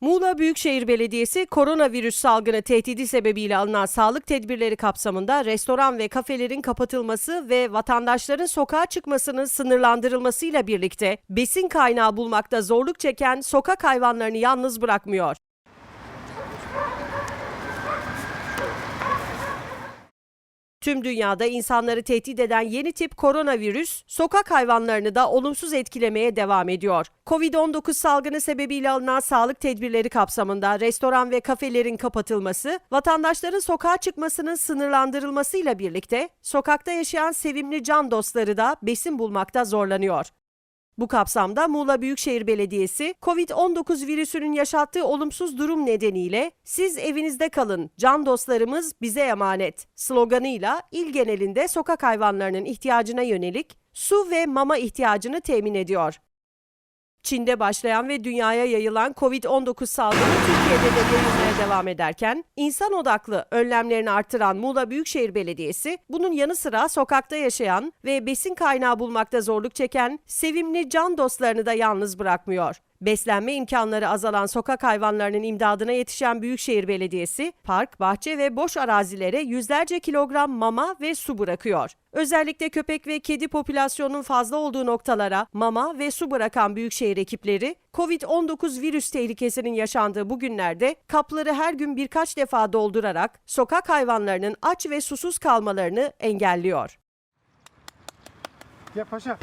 Muğla Büyükşehir Belediyesi koronavirüs salgını tehdidi sebebiyle alınan sağlık tedbirleri kapsamında restoran ve kafelerin kapatılması ve vatandaşların sokağa çıkmasının sınırlandırılmasıyla birlikte besin kaynağı bulmakta zorluk çeken sokak hayvanlarını yalnız bırakmıyor. Tüm dünyada insanları tehdit eden yeni tip koronavirüs, sokak hayvanlarını da olumsuz etkilemeye devam ediyor. Covid-19 salgını sebebiyle alınan sağlık tedbirleri kapsamında restoran ve kafelerin kapatılması, vatandaşların sokağa çıkmasının sınırlandırılmasıyla birlikte sokakta yaşayan sevimli can dostları da besin bulmakta zorlanıyor. Bu kapsamda Muğla Büyükşehir Belediyesi, COVID-19 virüsünün yaşattığı olumsuz durum nedeniyle siz evinizde kalın, can dostlarımız bize emanet sloganıyla il genelinde sokak hayvanlarının ihtiyacına yönelik su ve mama ihtiyacını temin ediyor. Çin'de başlayan ve dünyaya yayılan COVID-19 salgını Türkiye'de de yayılmaya devam ederken, insan odaklı önlemlerini artıran Muğla Büyükşehir Belediyesi, bunun yanı sıra sokakta yaşayan ve besin kaynağı bulmakta zorluk çeken sevimli can dostlarını da yalnız bırakmıyor. Beslenme imkanları azalan sokak hayvanlarının imdadına yetişen Büyükşehir Belediyesi, park, bahçe ve boş arazilere yüzlerce kilogram mama ve su bırakıyor. Özellikle köpek ve kedi popülasyonunun fazla olduğu noktalara mama ve su bırakan Büyükşehir ekipleri, COVID-19 virüs tehlikesinin yaşandığı bu günlerde kapları her gün birkaç defa doldurarak sokak hayvanlarının aç ve susuz kalmalarını engelliyor. Gel paşa.